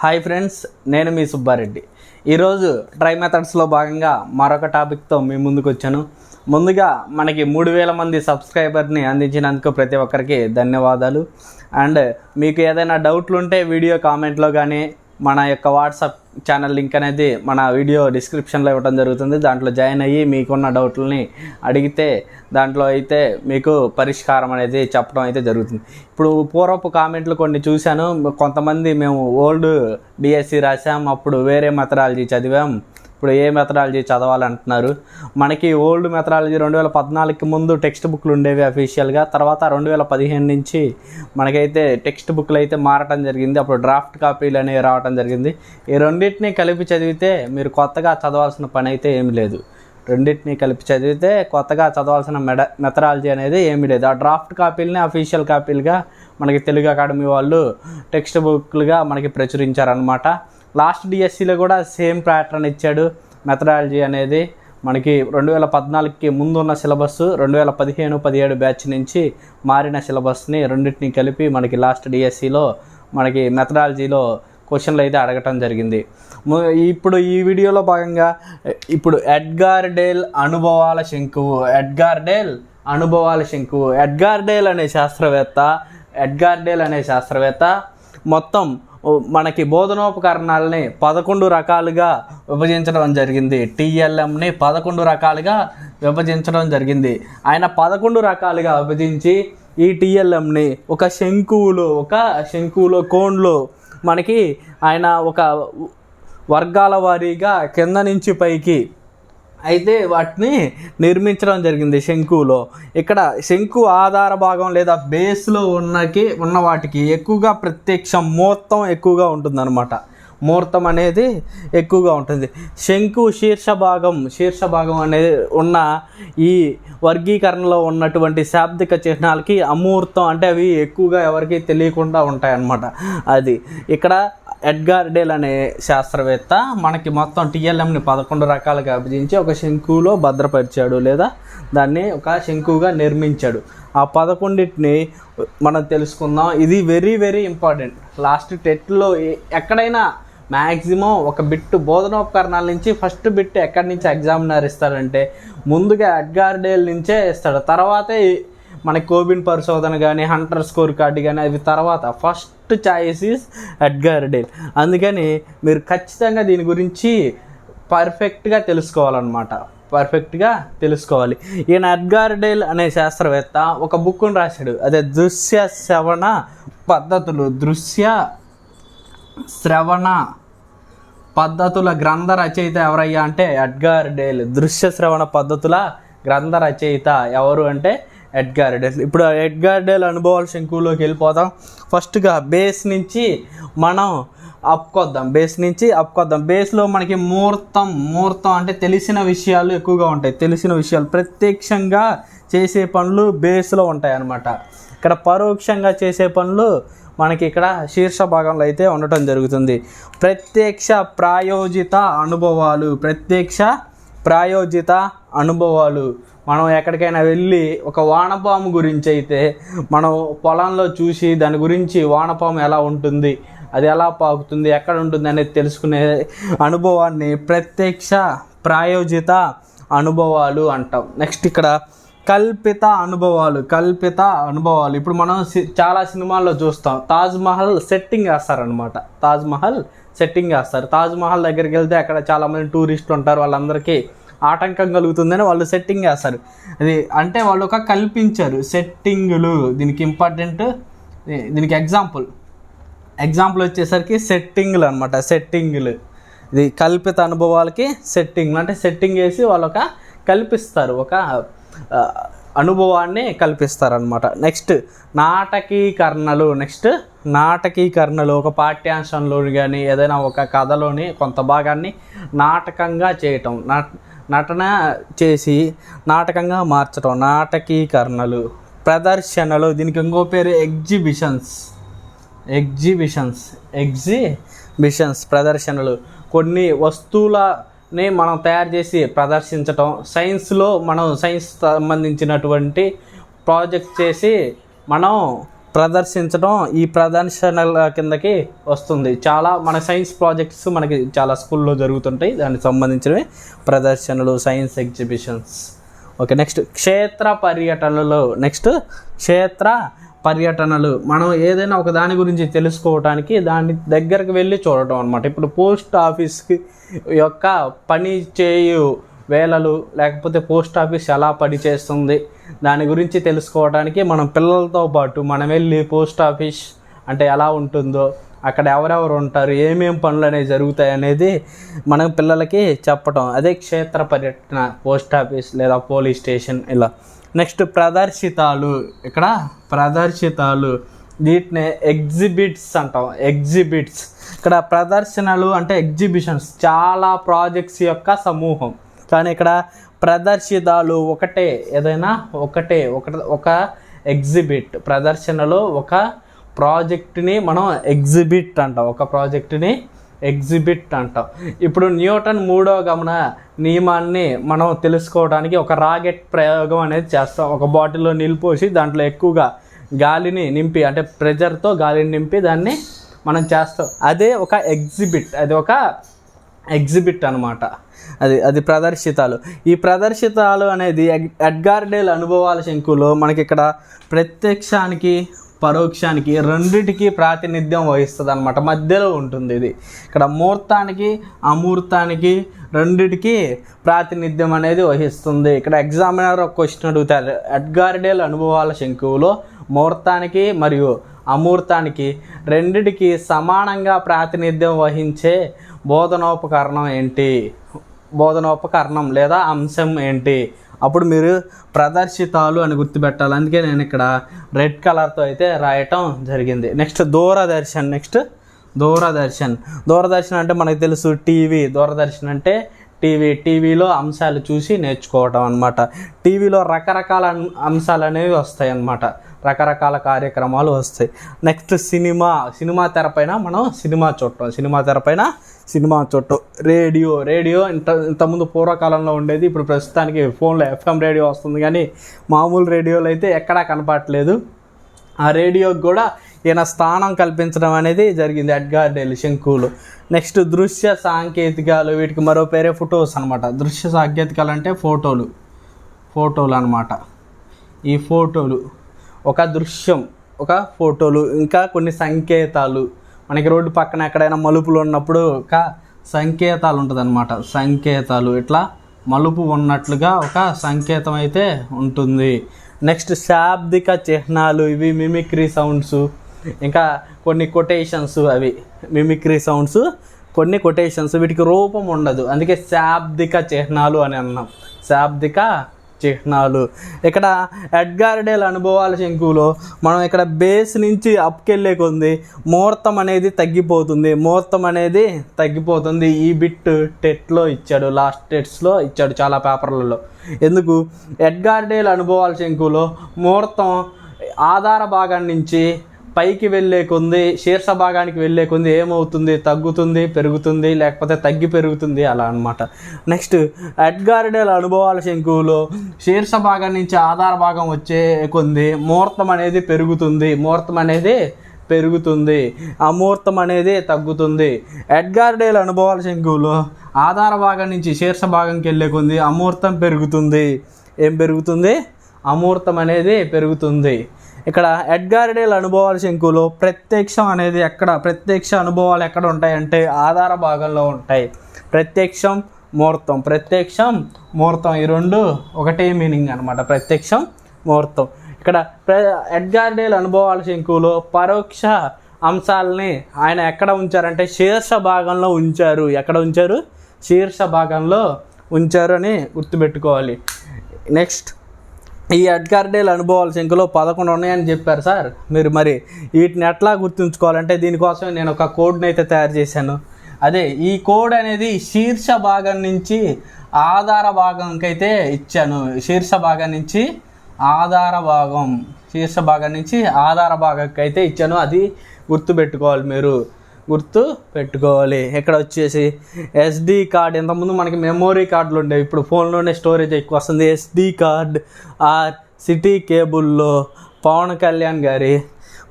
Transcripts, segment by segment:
Hi friends నేను మీ సుబ్బారెడ్డి. ఈరోజు try మెథడ్స్లో భాగంగా మరొక టాపిక్తో మీ ముందుకు వచ్చాను. ముందుగా మనకి మూడు వేల మంది సబ్స్క్రైబర్ని అందించినందుకు ప్రతి ఒక్కరికి ధన్యవాదాలు. అండ్ మీకు ఏదైనా డౌట్లు ఉంటే వీడియో కామెంట్లో కానీ మన యొక్క వాట్సాప్ ఛానల్ లింక్ అనేది మన వీడియో డిస్క్రిప్షన్లో ఇవ్వడం జరుగుతుంది. దాంట్లో జాయిన్ అయ్యి మీకున్న డౌట్లని అడిగితే దాంట్లో అయితే మీకు పరిష్కారం అనేది చెప్పడం అయితే జరుగుతుంది. ఇప్పుడు పూర్వపు కామెంట్లు కొన్ని చూశాను. కొంతమంది మేము ఓల్డ్ డిఎస్సి రాసాం అప్పుడు వేరే మెథడాలజీ చదివాం. ఇప్పుడు ఏ మెథడాలజీ చదవాలంటున్నారు? మనకి ఓల్డ్ మెథడాలజీ రెండు వేల పద్నాలుగుకి ముందు టెక్స్ట్ బుక్లు ఉండేవి అఫీషియల్గా తర్వాత రెండు వేల పదిహేను నుంచి మనకైతే టెక్స్ట్ బుక్లు అయితే మారటం జరిగింది. అప్పుడు డ్రాఫ్ట్ కాపీలు అనేవి రావటం జరిగింది. ఈ రెండింటిని కలిపి చదివితే మీరు కొత్తగా చదవాల్సిన పని అయితే ఏమి లేదు. రెండింటిని కలిపి చదివితే కొత్తగా చదవాల్సిన మెడ మెథడాలజీ అనేది ఏమీ లేదు. ఆ డ్రాఫ్ట్ కాపీలని అఫీషియల్ కాపీలుగా మనకి తెలుగు అకాడమీ వాళ్ళు టెక్స్ట్ బుక్లుగా మనకి ప్రచురించారనమాట లాస్ట్ డిఎస్సిలో కూడా సేమ్ ప్యాటర్న్ ఇచ్చాడు మెథడాలజీ అనేది. మనకి రెండు వేల పద్నాలుగుకి ముందు ఉన్న సిలబస్ రెండు వేల పదిహేను పదిహేడు బ్యాచ్ నుంచి మారిన సిలబస్ని రెండింటిని కలిపి మనకి లాస్ట్ డిఎస్సిలో మనకి మెథడాలజీలో క్వశ్చన్లు అయితే అడగటం జరిగింది. ఇప్పుడు ఈ వీడియోలో భాగంగా ఇప్పుడు ఎడ్గార్ డేల్ అనుభవాల శంకువు ఎడ్గార్ డేల్ అనుభవాల శంకువు ఎడ్గార్ డేల్ అనే శాస్త్రవేత్త ఎడ్గార్ డేల్ అనే శాస్త్రవేత్త మొత్తం మనకి బోధనోపకరణాలని పదకొండు రకాలుగా విభజించడం జరిగింది. టీఎల్ఎంని పదకొండు రకాలుగా విభజించడం జరిగింది. ఆయన పదకొండు రకాలుగా విభజించి ఈ టీఎల్ఎంని ఒక శంకువులో ఒక శంకువులో కోన్లో మనకి ఆయన ఒక వర్గాల వారీగా కింద నుంచి పైకి అయితే వాటిని నిర్మించడం జరిగింది శంకులో ఇక్కడ శంకు ఆధార భాగం లేదా బేస్లో ఉన్నకి ఉన్న వాటికి ఎక్కువగా ప్రత్యక్ష ముహూర్తం ఎక్కువగా ఉంటుందన్నమాట. ముహూర్తం అనేది ఎక్కువగా ఉంటుంది. శంకు శీర్ష భాగం శీర్ష భాగం అనేది ఉన్న ఈ వర్గీకరణలో ఉన్నటువంటి శాబ్దిక చిహ్నాలకి అమూర్తం అంటే అవి ఎక్కువగా ఎవరికి తెలియకుండా ఉంటాయన్నమాట. అది ఇక్కడ ఎడ్గార్ డేల్ అనే శాస్త్రవేత్త మనకి మొత్తం టీఎల్ఎంని పదకొండు రకాలుగా విభజించి ఒక శంకులో భద్రపరిచాడు లేదా దాన్ని ఒక శంకుగా నిర్మించాడు. ఆ పదకొండింటిని మనం తెలుసుకుందాం. ఇది వెరీ వెరీ ఇంపార్టెంట్. లాస్ట్ టెట్లో ఎక్కడైనా మ్యాక్సిమం ఒక బిట్ బోధనోపకరణాల నుంచి ఫస్ట్ బిట్ ఎక్కడి నుంచి ఎగ్జామినర్ ఇస్తాడంటే ముందుగా ఎడ్గార్ డేల్ నుంచే ఇస్తాడు. తర్వాతే మనకి కోబిన్ పరిశోధన కానీ హంటర్ స్కోర్ కార్డు కానీ అవి తర్వాత first choice is Edgar Dale. అందుకని మీరు ఖచ్చితంగా దీని గురించి పర్ఫెక్ట్గా తెలుసుకోవాలన్నమాట. పర్ఫెక్ట్గా తెలుసుకోవాలి. ఈయన ఎడ్గార్ డేల్ అనే శాస్త్రవేత్త ఒక బుక్ను రాశాడు. అదే దృశ్య శ్రవణ పద్ధతులు. దృశ్య శ్రవణ పద్ధతుల గ్రంథ రచయిత ఎవరయ్యా అంటే ఎడ్గార్ డేల్. దృశ్య శ్రవణ పద్ధతుల గ్రంథ రచయిత ఎవరు అంటే ఎడ్గార్ డేల్. ఇప్పుడు ఎడ్గార్ డేల్ అనుభవాల శంకులోకి వెళ్ళిపోతాం. ఫస్ట్గా బేస్ నుంచి మనం అప్పుకొద్దాం బేస్ నుంచి అప్పుకొద్దాం బేస్లో మనకి ముహూర్తం ముహూర్తం అంటే తెలిసిన విషయాలు ఎక్కువగా ఉంటాయి. తెలిసిన విషయాలు ప్రత్యక్షంగా చేసే పనులు బేస్లో ఉంటాయి అన్నమాట. ఇక్కడ పరోక్షంగా చేసే పనులు మనకి ఇక్కడ శీర్ష భాగంలో అయితే ఉండటం జరుగుతుంది. ప్రత్యక్ష ప్రాయోజిత అనుభవాలు ప్రత్యక్ష ప్రాయోజిత అనుభవాలు. మనం ఎక్కడికైనా వెళ్ళి ఒక వానపాము గురించి అయితే మనం పొలంలో చూసి దాని గురించి వానపాము ఎలా ఉంటుంది అది ఎలా పాకుతుంది ఎక్కడ ఉంటుంది అనేది తెలుసుకునే అనుభవాన్ని ప్రత్యక్ష ప్రాయోజిత అనుభవాలు అంటాం. నెక్స్ట్ ఇక్కడ కల్పిత అనుభవాలు కల్పిత అనుభవాలు. ఇప్పుడు మనం సి- చాలా సినిమాల్లో చూస్తాం. తాజ్మహల్ సెట్టింగ్ వేస్తారనమాట తాజ్మహల్ సెట్టింగ్ వేస్తారు. తాజ్మహల్ దగ్గరికి వెళ్తే అక్కడ చాలామంది టూరిస్టులు ఉంటారు. వాళ్ళందరికీ ఆటంకం కలుగుతుందని వాళ్ళు సెట్టింగ్ వేస్తారు అది అంటే వాళ్ళు ఒక కల్పించారు సెట్టింగులు దీనికి ఇంపార్టెంట్ దీనికి ఎగ్జాంపుల్ ఎగ్జాంపుల్ వచ్చేసరికి సెట్టింగ్లు అనమాట సెట్టింగ్లు ఇది కల్పిత అనుభవాలకి సెట్టింగ్లు అంటే సెట్టింగ్ వేసి వాళ్ళు ఒక కల్పిస్తారు ఒక అనుభవాన్ని కల్పిస్తారనమాట నెక్స్ట్ నాటకీకరణలు. నెక్స్ట్ నాటకీకరణలు. ఒక పాఠ్యాంశంలో కానీ ఏదైనా ఒక కథలోని కొంత భాగాన్ని నాటకంగా చేయటం. నా నటన చేసి నాటకంగా మార్చడం నాటకీకరణలు ప్రదర్శనలు. దీనికి ఇంకో పేరు ఎగ్జిబిషన్స్. ఎగ్జిబిషన్స్. ఎగ్జిబిషన్స్ ప్రదర్శనలు. కొన్ని వస్తువులని మనం తయారు చేసి ప్రదర్శించటం సైన్స్లో మనం సైన్స్ సంబంధించినటువంటి ప్రాజెక్ట్ చేసి మనం ప్రదర్శించడం ఈ ప్రదర్శనల కిందకి వస్తుంది. చాలా మన సైన్స్ ప్రాజెక్ట్స్ మనకి చాలా స్కూల్లో జరుగుతుంటాయి. దానికి సంబంధించినవి ప్రదర్శనలు సైన్స్ ఎగ్జిబిషన్స్. ఓకే నెక్స్ట్ క్షేత్ర పర్యటనలు. నెక్స్ట్ క్షేత్ర పర్యటనలు. మనం ఏదైనా ఒక దాని గురించి తెలుసుకోవటానికి దాని దగ్గరకు వెళ్ళి చూడటం అనమాట ఇప్పుడు పోస్ట్ ఆఫీస్కి యొక్క పని చేయు వేళలు లేకపోతే పోస్ట్ ఆఫీస్ ఎలా పనిచేస్తుంది దాని గురించి తెలుసుకోవడానికి మనం పిల్లలతో పాటు మనం వెళ్ళి పోస్ట్ ఆఫీస్ అంటే ఎలా ఉంటుందో అక్కడ ఎవరెవరు ఉంటారు ఏమేం పనులు అనేవి జరుగుతాయి అనేది మనం పిల్లలకి చెప్పటం. అదే క్షేత్ర పర్యటన పోస్ట్ ఆఫీస్ లేదా పోలీస్ స్టేషన్ ఇలా. నెక్స్ట్ ప్రదర్శితాలు. ఇక్కడ ప్రదర్శితాలు. వీటిని ఎగ్జిబిట్స్ అంటాం. ఎగ్జిబిట్స్. ఇక్కడ ప్రదర్శనలు అంటే ఎగ్జిబిషన్స్. చాలా ప్రాజెక్ట్స్ యొక్క సమూహం. కానీ ఇక్కడ ప్రదర్శితాలు ఒకటే ఏదైనా ఒకటే ఒక ఒక ఎగ్జిబిట్ ప్రదర్శనలో ఒక ప్రాజెక్ట్ని మనం ఎగ్జిబిట్ అంటాం. ఒక ప్రాజెక్ట్ని ఎగ్జిబిట్ అంటాం. ఇప్పుడు న్యూటన్ మూడో గమన నియమాన్ని మనం తెలుసుకోవడానికి ఒక రాకెట్ ప్రయోగం అనేది చేస్తాం. ఒక బాటిల్లో నీళ్ళు పోసి దాంట్లో ఎక్కువగా గాలిని నింపి అంటే ప్రెజర్తో గాలిని నింపి దాన్ని మనం చేస్తాం. అదే ఒక ఎగ్జిబిట్ అది ఒక ఎగ్జిబిట్ అనమాట అది అది ప్రదర్శితాలు. ఈ ప్రదర్శితాలు అనేది ఎగ్- అనుభవాల శంకులో మనకి ఇక్కడ ప్రత్యక్షానికి పరోక్షానికి రెండిటికి ప్రాతినిధ్యం వహిస్తుంది అనమాట మధ్యలో ఉంటుంది ఇది. ఇక్కడ మూర్తానికి అమూర్తానికి రెండిటికి ప్రాతినిధ్యం అనేది వహిస్తుంది. ఇక్కడ ఎగ్జామినర్ ఒక క్వశ్చన్ అడుగుతారు. ఎడ్గార్డేల్ అనుభవాల శంకువులో ముహూర్తానికి మరియు అమూర్తానికి రెండిటికి సమానంగా ప్రాతినిధ్యం వహించే బోధనోపకరణం ఏంటి? బోధనోపకరణం లేదా అంశం ఏంటి? అప్పుడు మీరు ప్రదర్శితాలు అని గుర్తుపెట్టాలి. అందుకే నేను ఇక్కడ రెడ్ కలర్తో అయితే రాయటం జరిగింది. Next Doordarshan next Doordarshan. Doordarshan అంటే మనకు తెలుసు టీవీ. దూరదర్శన్ అంటే టీవీ. టీవీలో అంశాలు చూసి నేర్చుకోవటం అనమాట టీవీలో రకరకాల అంశాలు అనేవి వస్తాయి అన్నమాట రకరకాల కార్యక్రమాలు వస్తాయి. నెక్స్ట్ సినిమా సినిమా తెరపైన మనం సినిమా చూడటం సినిమా తెరపైన సినిమా చూడటం రేడియో రేడియో ఇంత ఇంతకుముందు పూర్వకాలంలో ఉండేది. ఇప్పుడు ప్రస్తుతానికి ఫోన్లో ఎఫ్ఎం రేడియో వస్తుంది కానీ మామూలు రేడియోలు అయితే ఎక్కడా కనపడట్లేదు. ఆ రేడియోకి కూడా ఈయన స్థానం కల్పించడం అనేది జరిగింది ఎడ్గార్ డెల్ శంకులు. నెక్స్ట్ దృశ్య సాంకేతికాలు వీటికి మరో పేరే ఫొటోస్ అనమాట దృశ్య సాంకేతికాలు అంటే ఫోటోలు. ఫోటోలు అనమాట ఈ ఫోటోలు. ఒక దృశ్యం ఒక ఫోటోలు ఇంకా కొన్ని సంకేతాలు. మనకి రోడ్డు పక్కన ఎక్కడైనా మలుపులు ఉన్నప్పుడు ఒక సంకేతాలు ఉంటుంది అనమాట సంకేతాలు. ఇట్లా మలుపు ఉన్నట్లుగా ఒక సంకేతం అయితే ఉంటుంది. నెక్స్ట్ శాబ్దిక చిహ్నాలు. ఇవి మిమిక్రీ సౌండ్స్ ఇంకా కొన్ని కొటేషన్స్ అవి. మిమిక్రీ సౌండ్స్ కొన్ని కొటేషన్స్ వీటికి రూపం ఉండదు. అందుకే శాబ్దిక చిహ్నాలు అని అన్నాం. శాబ్దిక చిహ్నాలు. ఇక్కడ ఎడ్గార్డేల్ అనుభవాల శంకులో మనం ఇక్కడ బేస్ నుంచి అప్కెళ్ళే కొంది ముహూర్తం అనేది తగ్గిపోతుంది. ముహూర్తం అనేది తగ్గిపోతుంది. ఈ బిట్ టెట్లో ఇచ్చాడు. లాస్ట్ టెట్స్లో ఇచ్చాడు చాలా పేపర్లలో. ఎందుకు? ఎడ్గార్డేల్ అనుభవాల శంకులో ముహూర్తం ఆధార భాగం నుంచి పైకి వెళ్ళే కొంది శీర్ష భాగానికి వెళ్ళే కొంది ఏమవుతుంది? తగ్గుతుంది పెరుగుతుంది లేకపోతే తగ్గి పెరుగుతుంది అలా అన్నమాట. నెక్స్ట్ ఎడ్గార్డెల్ అనుభవాల శంకువులో శీర్ష భాగం నుంచి ఆధార భాగం వచ్చే కొంది ముహూర్తం అనేది పెరుగుతుంది ముహూర్తం అనేది పెరుగుతుంది అమూర్తం అనేది తగ్గుతుంది. ఎడ్గార్డేల్ అనుభవాల శంకువులో ఆధార భాగం నుంచి శీర్ష భాగంకి వెళ్ళే కొంది అమూర్తం పెరుగుతుంది. ఏం పెరుగుతుంది? అమూర్తం అనేది పెరుగుతుంది. ఇక్కడ ఎడ్గార్డేల్ అనుభవాల శంకులో ప్రత్యక్షం అనేది ఎక్కడ? ప్రత్యక్ష అనుభవాలు ఎక్కడ ఉంటాయంటే ఆధార భాగంలో ఉంటాయి. ప్రత్యక్షం ముహూర్తం ప్రత్యక్షం ముహూర్తం ఈ రెండు ఒకటే మీనింగ్ అనమాట ప్రత్యక్షం ముహూర్తం ఇక్కడ ప్ర ఎడ్గార్డేల్ అనుభవాల శంకులో పరోక్ష అంశాలని ఆయన ఎక్కడ ఉంచారంటే శీర్ష భాగంలో ఉంచారు. ఎక్కడ ఉంచారు? శీర్ష భాగంలో ఉంచారు అని గుర్తుపెట్టుకోవాలి. నెక్స్ట్ ఈ అడ్కార్డేల్ అనుభవాల సంఖ్యలో పదకొండు ఉన్నాయని చెప్పారు సార్. మీరు మరి వీటిని ఎట్లా గుర్తుంచుకోవాలంటే దీనికోసం నేను ఒక కోడ్ని అయితే తయారు చేశాను. అదే ఈ కోడ్ అనేది శీర్ష భాగం నుంచి ఆధార భాగంకి అయితే ఇచ్చాను. శీర్ష భాగం నుంచి ఆధార భాగం శీర్ష భాగం నుంచి ఆధార భాగంకి అయితే ఇచ్చాను. అది గుర్తుపెట్టుకోవాలి మీరు. గుర్తు పెట్టుకోవాలి. ఇక్కడ వచ్చేసి ఎస్డి కార్డ్ ఇంతకుముందు మనకి మెమొరీ కార్డులు ఉండేవి. ఇప్పుడు ఫోన్లోనే స్టోరేజ్ ఎక్కువ వస్తుంది. ఎస్డి కార్డ్ ఆర్ సిటీ కేబుల్లో పవన్ కళ్యాణ్ గారి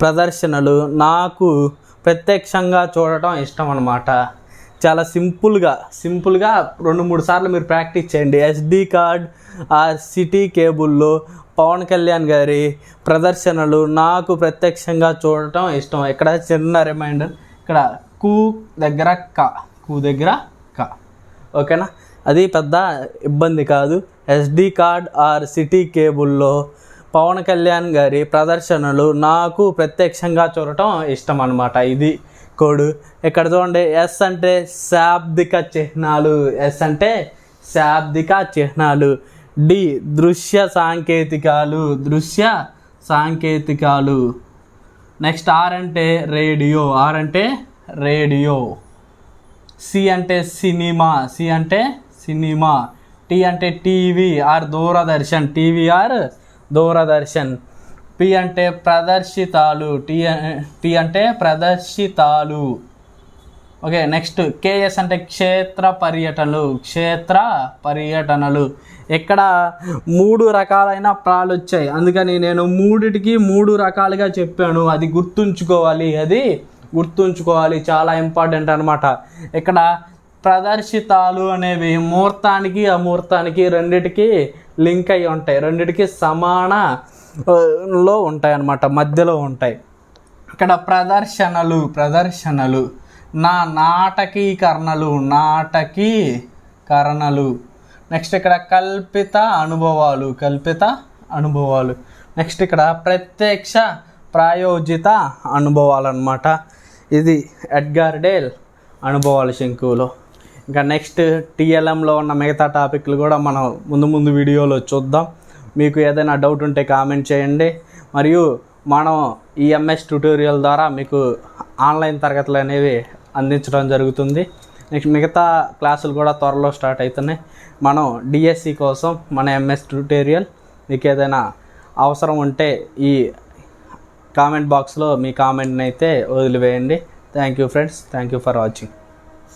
ప్రదర్శనలు నాకు ప్రత్యక్షంగా చూడటం ఇష్టం అన్నమాట. చాలా సింపుల్గా సింపుల్గా రెండు మూడు సార్లు మీరు ప్రాక్టీస్ చేయండి. ఎస్డి కార్డ్ ఆ సిటీ కేబుల్లో పవన్ కళ్యాణ్ గారి ప్రదర్శనలు నాకు ప్రత్యక్షంగా చూడటం ఇష్టం. ఇక్కడ చిన్న రిమైండర్ ఇక్కడ కు దగ్గర క. కు దగ్గర క. ఓకేనా? అది పెద్ద ఇబ్బంది కాదు. ఎస్డి కార్డ్ ఆర్ సిటీ కేబుల్లో పవన్ కళ్యాణ్ గారి ప్రదర్శనలు నాకు ప్రత్యక్షంగా చూడటం ఇష్టం అనమాట ఇది కోడ్. ఇక్కడ చూడండి ఎస్ అంటే శాబ్దిక చిహ్నాలు. ఎస్ అంటే శాబ్దిక చిహ్నాలు. డి దృశ్య సాంకేతికాలు. దృశ్య సాంకేతికాలు. నెక్స్ట్ ఆర్ అంటే రేడియో. ఆర్ అంటే రేడియో. సి అంటే సినిమా. సి అంటే సినిమా. టీ అంటే TV. Or Doordarshan. TV or Doordarshan. P అంటే ప్రదర్శితాలు. టీ టీ అంటే ప్రదర్శితాలు. Okay next. కేఎస్ అంటే క్షేత్ర పర్యటనలు. క్షేత్ర పర్యటనలు. ఇక్కడ మూడు రకాలైన ప్రాలు వచ్చాయి. అందుకని నేను మూడిటికి మూడు రకాలుగా చెప్పాను. అది గుర్తుంచుకోవాలి. అది గుర్తుంచుకోవాలి. చాలా ఇంపార్టెంట్ అనమాట ఇక్కడ ప్రదర్శితాలు అనేవి ముహూర్తానికి అమూర్తానికి రెండిటికి లింక్ అయి ఉంటాయి. రెండిటికి సమాన లో ఉంటాయి అన్నమాట మధ్యలో ఉంటాయి. ఇక్కడ ప్రదర్శనలు ప్రదర్శనలు. నా నాటకీకరణలు నాటకీకరణలు. నెక్స్ట్ ఇక్కడ కల్పిత అనుభవాలు కల్పిత అనుభవాలు. నెక్స్ట్ ఇక్కడ ప్రత్యక్ష ప్రాయోజిత అనుభవాలు అన్నమాట ఇది ఎడ్గార్ డేల్ అనుభవాల శంకువులో. ఇంకా నెక్స్ట్ టీఎల్ఎంలో ఉన్న మిగతా టాపిక్లు కూడా మనం ముందు ముందు వీడియోలో చూద్దాం. మీకు ఏదైనా డౌట్ ఉంటే కామెంట్ చేయండి. మరియు మనం ఈఎంఎస్ ట్యూటోరియల్ ద్వారా మీకు ఆన్లైన్ తరగతులు అనేవి అందించడం జరుగుతుంది. నెక్స్ట్ మిగతా క్లాసులు కూడా త్వరలో స్టార్ట్ అవుతున్నాయి మనం డిఎస్సి కోసం మన ఎంఎస్ ట్యూటోరియల్ మీకు ఏదైనా అవసరం ఉంటే ఈ కామెంట్ బాక్స్లో మీ కామెంట్ని అయితే వదిలివేయండి. Thank you friends. Thank you for watching.